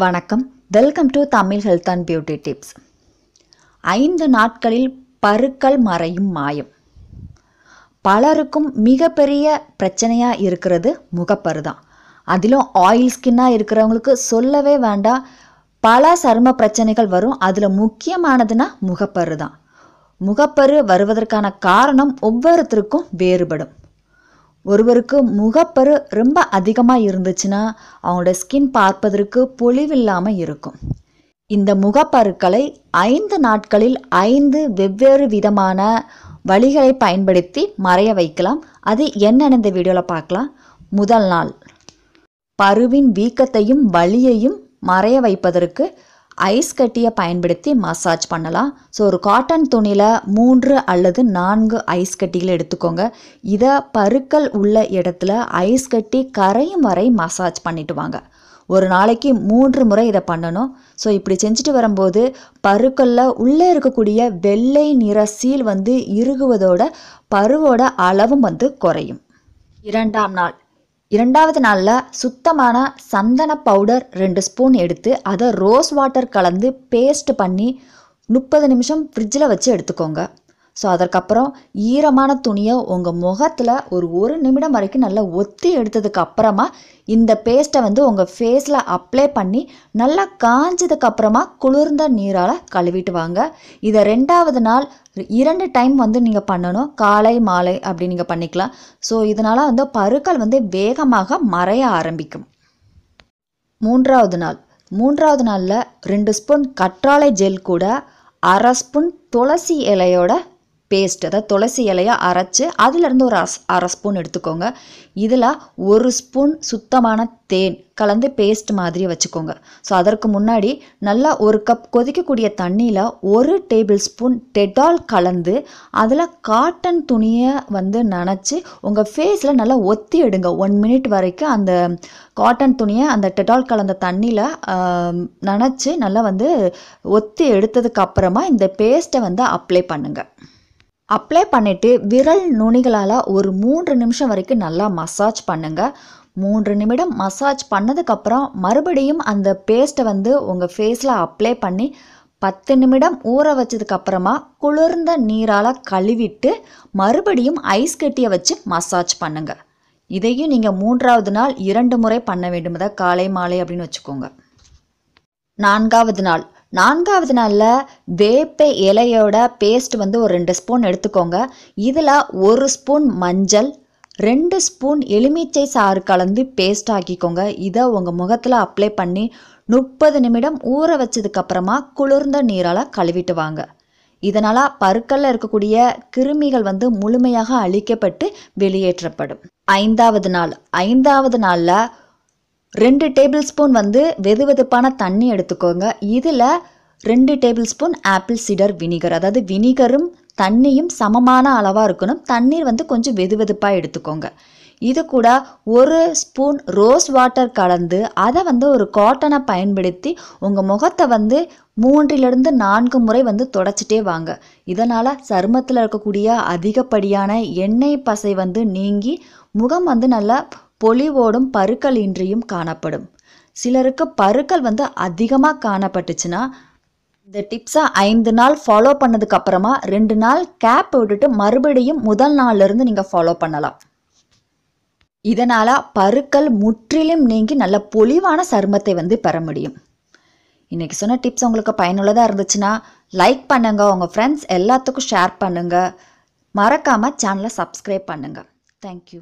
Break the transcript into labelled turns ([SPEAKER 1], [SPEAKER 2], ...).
[SPEAKER 1] வணக்கம். Welcome to Tamil health and beauty tips ஐந்து நாட்களில் பருக்கள் மறையும் மாயம். பலருக்கும் மிகப்பெரிய பிரச்சனையாக இருக்கிறது முகப்பரு தான் அதிலும் ஆயில் ஸ்கின்னாக இருக்கிறவங்களுக்கு சொல்லவே வேண்டாம். பல சரும பிரச்சனைகள் வரும். அதில் முக்கியமானதுன்னா முகப்பரு தான் முகப்பரு வருவதற்கான காரணம் ஒவ்வொருத்தருக்கும் வேறுபடும். ஒருவருக்கு முகப்பரு ரொம்ப அதிகமாக இருந்துச்சுன்னா அவங்களோட ஸ்கின் பார்ப்பதற்கு பொலிவில்லாமல் இருக்கும். இந்த முகப்பருக்களை ஐந்து நாட்களில் ஐந்து வெவ்வேறு விதமான வழிகளை பயன்படுத்தி மறைய வைக்கலாம். அது என்னென்ன இந்த வீடியோவில் பார்க்கலாம். முதல் நாள். பருவின் வீக்கத்தையும் வலியையும் மறைய வைப்பதற்கு ஐஸ் கட்டியை பயன்படுத்தி மசாஜ் பண்ணலாம். ஸோ ஒரு காட்டன் துணியில் மூன்று அல்லது நான்கு ஐஸ் கட்டிகளை எடுத்துக்கோங்க. இதை பருக்கள் உள்ள இடத்துல ஐஸ் கட்டி கரையும் வரை மசாஜ் பண்ணிட்டு வாங்க. ஒரு நாளைக்கு மூன்று முறை இதை பண்ணணும். ஸோ இப்படி செஞ்சுட்டு வரும்போது பருக்களில் உள்ளே இருக்கக்கூடிய வெள்ளை நிற சீல் வந்து இறுகுவதோட பருவோட அளவும் வந்து குறையும். இரண்டாம் நாள். இரண்டாவது நாளில் சுத்தமான சந்தன பவுடர் ரெண்டு ஸ்பூன் எடுத்து அதை ரோஸ் வாட்டர் கலந்து பேஸ்ட் பண்ணி முப்பது நிமிஷம் ஃப்ரிட்ஜில் வச்சு எடுத்துக்கோங்க. ஸோ அதற்கப்புறம் ஈரமான துணியை உங்கள் முகத்தில் ஒரு ஒரு நிமிடம் வரைக்கும் நல்லா ஒத்தி எடுத்ததுக்கு அப்புறமா இந்த பேஸ்ட்டை வந்து உங்கள் ஃபேஸில் அப்ளை பண்ணி நல்லா காஞ்சதுக்கு அப்புறமா குளிர்ந்த நீரால் கழுவிட்டு வாங்க. இதை ரெண்டாவது நாள் இரண்டு டைம் வந்து நீங்கள் பண்ணணும். காலை மாலை அப்படி நீங்கள் பண்ணிக்கலாம். ஸோ இதனால் வந்து பருக்கள் வந்து வேகமாக மறைய ஆரம்பிக்கும். மூன்றாவது நாள். மூன்றாவது நாளில் ரெண்டு ஸ்பூன் கற்றாழை ஜெல் கூட அரை ஸ்பூன் துளசி இலையோட பேஸ்ட் அதாவது துளசி இலையை அரைச்சி அதிலிருந்து ஒரு அஸ் அரை ஸ்பூன் எடுத்துக்கோங்க. இதில் ஒரு ஸ்பூன் சுத்தமான தேன் கலந்து பேஸ்ட் மாதிரி வச்சுக்கோங்க. ஸோ அதற்கு முன்னாடி நல்லா ஒரு கப் கொதிக்கக்கூடிய தண்ணியில் ஒரு டேபிள் ஸ்பூன் டெட்டால் கலந்து அதில் காட்டன் துணியை வந்து நனைச்சி உங்கள் ஃபேஸில் நல்லா ஒத்தி எடுங்க. ஒன் மினிட் வரைக்கும் அந்த காட்டன் துணியை அந்த டெட்டால் கலந்த தண்ணியில் நனைச்சி நல்லா வந்து ஒத்தி எடுத்ததுக்கு அப்புறமா இந்த பேஸ்ட்டை வந்து அப்ளை பண்ணுங்கள் அப்ளை பண்ணிவிட்டு விரல் நுனிகளால் ஒரு மூன்று நிமிஷம் வரைக்கும் நல்லா மசாஜ் பண்ணுங்கள் மூன்று நிமிடம் மசாஜ் பண்ணதுக்கப்புறம் மறுபடியும் அந்த பேஸ்ட்டை வந்து உங்கள் ஃபேஸில் அப்ளை பண்ணி பத்து நிமிடம் ஊற வச்சதுக்கப்புறமா குளிர்ந்த நீரால் கழுவிட்டு மறுபடியும் ஐஸ் கட்டியை வச்சு மசாஜ் பண்ணுங்கள் இதையும் நீங்கள் மூன்றாவது நாள் இரண்டு முறை பண்ண வேண்டும் அதாவது காலை மாலை அப்படின்னு வச்சுக்கோங்க. நான்காவது நாள் நான்காவது நாளில் வேப்ப இலையோட பேஸ்ட் வந்து ஒரு ரெண்டு ஸ்பூன் எடுத்துக்கோங்க. இதில் ஒரு ஸ்பூன் மஞ்சள் ரெண்டு ஸ்பூன் எலுமிச்சை சாறு கலந்து பேஸ்ட் ஆக்கிக்கோங்க. இதை உங்கள் முகத்தில் அப்ளை பண்ணி முப்பது நிமிடம் ஊற வச்சதுக்கப்புறமா குளிர்ந்த நீரால் கழுவிட்டு வாங்க. இதனால் பருக்கல்ல இருக்கக்கூடிய கிருமிகள் வந்து முழுமையாக அழிக்கப்பட்டு வெளியேற்றப்படும். ஐந்தாவது நாள் ஐந்தாவது நாளில் ரெண்டு டேபிள் ஸ்பூன் வந்து வெது வெதுப்பான தண்ணி எடுத்துக்கோங்க. இதில் ரெண்டு tablespoon apple cider vinegar. அதாவது வினிகரும் தண்ணியும் சமமான அளவாக இருக்கணும். தண்ணீர் வந்து கொஞ்சம் வெது வெதுப்பாக எடுத்துக்கோங்க. இது கூட ஒரு ஸ்பூன் ரோஸ் வாட்டர் கலந்து அதை வந்து ஒரு காட்டனை பயன்படுத்தி உங்கள் முகத்தை வந்து மூன்றிலிருந்து நான்கு முறை வந்து தொடச்சிட்டே வாங்க. இதனால் சருமத்தில் இருக்கக்கூடிய அதிகப்படியான எண்ணெய் பசை வந்து நீங்கி முகம் வந்து நல்லா பொலிவோடும் பருக்கள் இன்றியும் காணப்படும். சிலருக்கு பருக்கள் வந்து அதிகமாக காணப்பட்டுச்சுன்னா இந்த டிப்ஸை ஐந்து நாள் ஃபாலோ பண்ணதுக்கு அப்புறமா ரெண்டு நாள் கேப் விட்டுட்டு மறுபடியும் முதல் நாள்லேருந்து நீங்கள் ஃபாலோ பண்ணலாம். இதனால் பருக்கள் முற்றிலும் நீங்கி நல்ல பொலிவான சருமத்தை வந்து பெற முடியும். இன்றைக்கி சொன்ன டிப்ஸ் உங்களுக்கு பயனுள்ளதாக இருந்துச்சுன்னா லைக் பண்ணுங்கள் உங்கள் ஃப்ரெண்ட்ஸ் எல்லாத்துக்கும் ஷேர் பண்ணுங்கள் மறக்காமல் சேனலை சப்ஸ்கிரைப் பண்ணுங்கள் தேங்க்யூ